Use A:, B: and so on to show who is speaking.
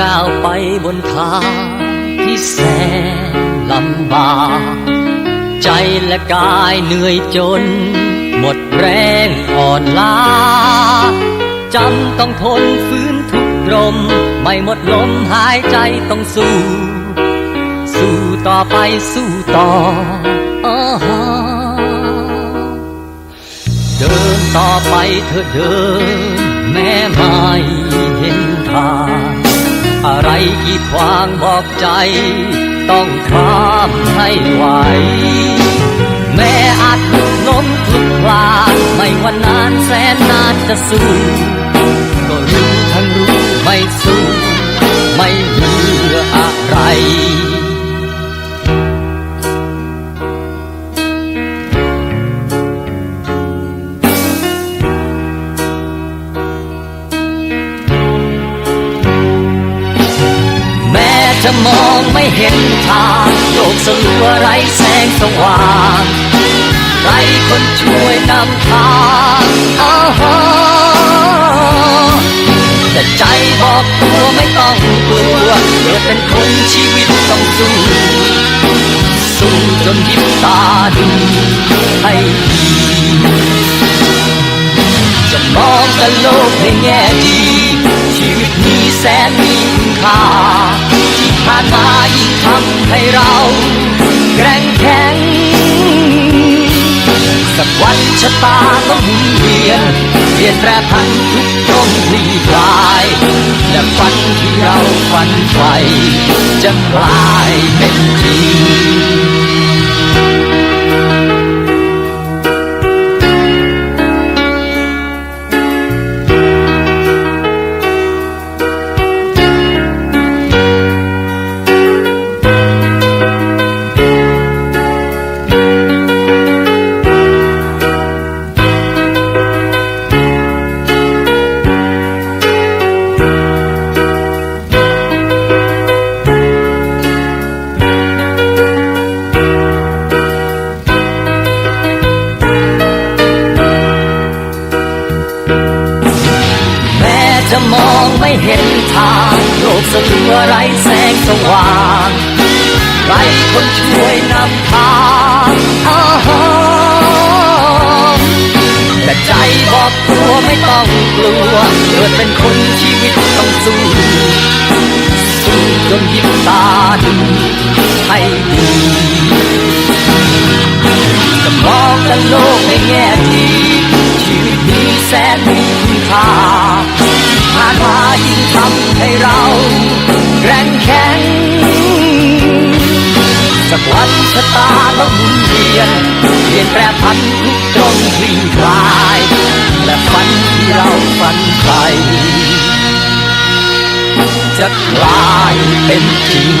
A: ก้าวไปบนทางที่แสนลำบากใจและกายเหนื่อยจน หมดแรงอ่อนล้าจำต้องทนฟื้นทุกรมไม่หมดลมหายใจต้องสู้ สู้ต่อไปสู้ต่ออเดินต่อไปเธอเดิน แม้ กีดขวางบอกใจ ต้องข้ามให้ไหว แม่อาจถูกล้มพลุกพลานไม่วันนานแสนนานจะสู้ จะมองไม่เห็นทางโลกสลัวไรแสงสว่างไรคนช่วยนำทางอ้าฮแต่ใจบอกตัวไม่ต้องกลัวเกิดเป็นคนชีวิตต้องสู้สู้จนยิบตาดูให้ดีจะมองแต่โลกในแง่ดี ชีวิตนี้แสนมีคุณค่า ผ่านมายิ่งทำให้เราแกร่งแข็ง สักวันชะตาต้องหมุนเวียนเปลี่ยนแปรพันทุกตรงที่คลาย และฝันที่เราฝันใฝ่จะกลายเป็นจริง จะมองไม่เห็นทางโลกสลัวไรแสงสว่างไรคนช่วยนำทางอาวฮะแต่ใจบอกตัวไม่ต้องกลัวเกิดเป็นคนชีวิตต้องสู้สู้จนยิบตาดู แกร่งแข็งสักวันชะตาต้องหมุนเวียนเปลี่ยนแปรพันทุกตรงคลี่คลาย และฝันที่เราฝันใฝ่จะกลายเป็นจริง